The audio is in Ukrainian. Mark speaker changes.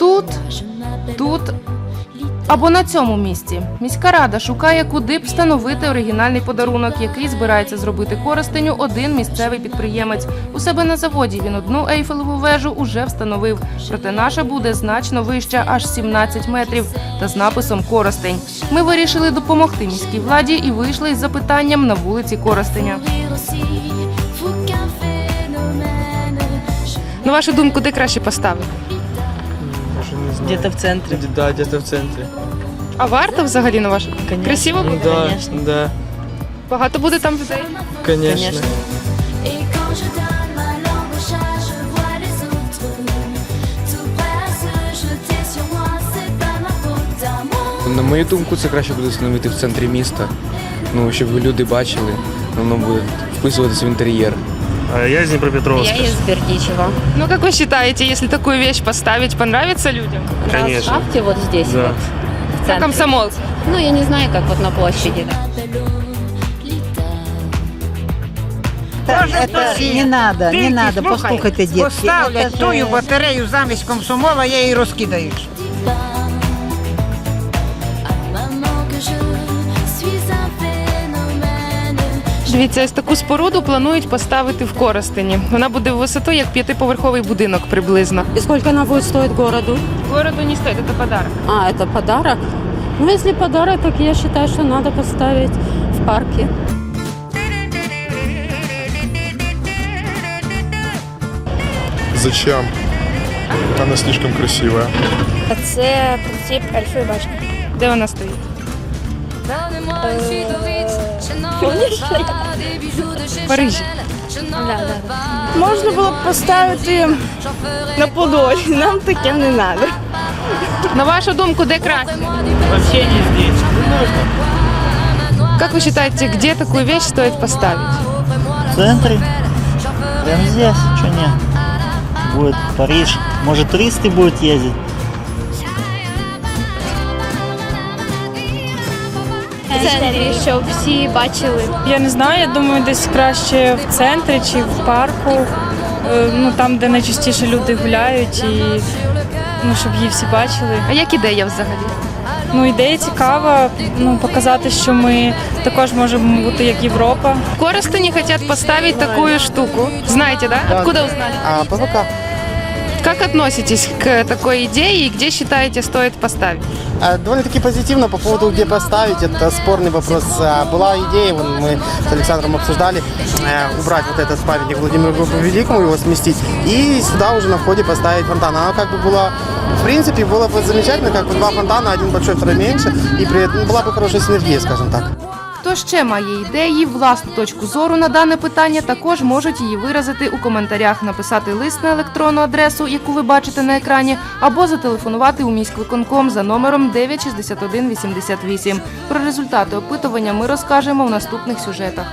Speaker 1: Тут, тут або на цьому місці міська рада шукає, куди б встановити оригінальний подарунок, який збирається зробити користеню один місцевий підприємець. У себе на заводі він одну ейфелеву вежу уже встановив. Проте наша буде значно вища, аж 17 метрів, та з написом Коростень. Ми вирішили допомогти міській владі і вийшли із запитанням на вулиці Коростеня. На вашу думку, де краще поставити?
Speaker 2: Где-то в центре.
Speaker 3: Где- Да, где-то в центре.
Speaker 1: А варто взагалі на думку?
Speaker 2: Конечно.
Speaker 1: Красиво
Speaker 3: Ну
Speaker 1: буде?
Speaker 3: да,
Speaker 2: конечно.
Speaker 3: да,
Speaker 1: Багато буде там людей.
Speaker 3: конечно.
Speaker 2: Конечно.
Speaker 4: Et quand je donne ma langue au chat, je vois les autres tout prêts à se jeter sur moi. C'est pas ma faute à moi.
Speaker 5: На мою думку, це краще буде встановити в центрі міста. Ну, щоб люди бачили, воно буде вписуватися в інтер'єр.
Speaker 6: А Я из Днепропетровска.
Speaker 7: Я из Бердичева.
Speaker 1: Ну, как вы считаете, если такую вещь поставить, понравится людям?
Speaker 6: Конечно.
Speaker 7: Ставьте вот здесь,
Speaker 6: Да.
Speaker 7: вот, в центре.
Speaker 1: Комсомол.
Speaker 7: Ну, я не знаю, как вот на площади.
Speaker 8: Это не надо, не
Speaker 9: Тільки,
Speaker 8: надо,
Speaker 9: слухай,
Speaker 8: послухайте, дітки.
Speaker 9: Поставлять
Speaker 8: Це ж,
Speaker 9: тую
Speaker 8: е,
Speaker 9: батарею замість комсомола, я її розкидають.
Speaker 1: Дивіться, ось таку споруду планують поставити в Коростені. Вона буде висотою як п'ятиповерховий будинок приблизно.
Speaker 10: И сколько она будет стоить городу?
Speaker 1: Городу не стоїть, це подарок.
Speaker 10: А, это подарок? Ну, если подарок, так я считаю, что надо поставить в парке.
Speaker 11: Зачем? Она слишком красивая.
Speaker 7: Це принцип Альфи башни.
Speaker 1: Де вона стоїть?
Speaker 4: Chez
Speaker 1: Парижі.
Speaker 2: Можна було б поставити на Подолі. Нам таке не треба.
Speaker 1: На вашу думку, де краще?
Speaker 6: Вообще не здесь.
Speaker 1: Как вы считаете, где такую вещь стоит поставить?
Speaker 2: В центре. Прямо здесь. Что не? Будет Париж. Может, туристы будут ездить?
Speaker 7: Центрі, щоб всі бачили.
Speaker 10: Я не знаю, я думаю, десь краще в центрі чи в парку. Е, Ну, там, де найчастіше люди гуляють, і ну, щоб її всі бачили.
Speaker 1: А як ідея взагалі?
Speaker 10: Ну, ідея цікава, ну, показати, що ми також можемо бути як Європа.
Speaker 1: В Коростені хотят поставить такую штуку. Знаете, да? Откуда узнали?
Speaker 8: А, ПВК.
Speaker 1: Как относитесь к такой идее и где считаете стоит поставить?
Speaker 8: А, Довольно-таки позитивно по поводу, где поставить, это спорный вопрос. А, Была идея, вон мы с Александром обсуждали, э, убрать вот этот памятник Владимиру Великому, его сместить, и сюда уже на входе поставить фонтан. Оно как бы было, в принципе, было бы замечательно, как бы два фонтана, один большой, второй меньше, и при этом была бы хорошая синергия, скажем так.
Speaker 1: Хто ще має ідеї, власну точку зору на дане питання, також можуть її виразити у коментарях, написати лист на електронну адресу, яку ви бачите на екрані, або зателефонувати у міськвиконком за номером 96188. Про результати опитування ми розкажемо в наступних сюжетах.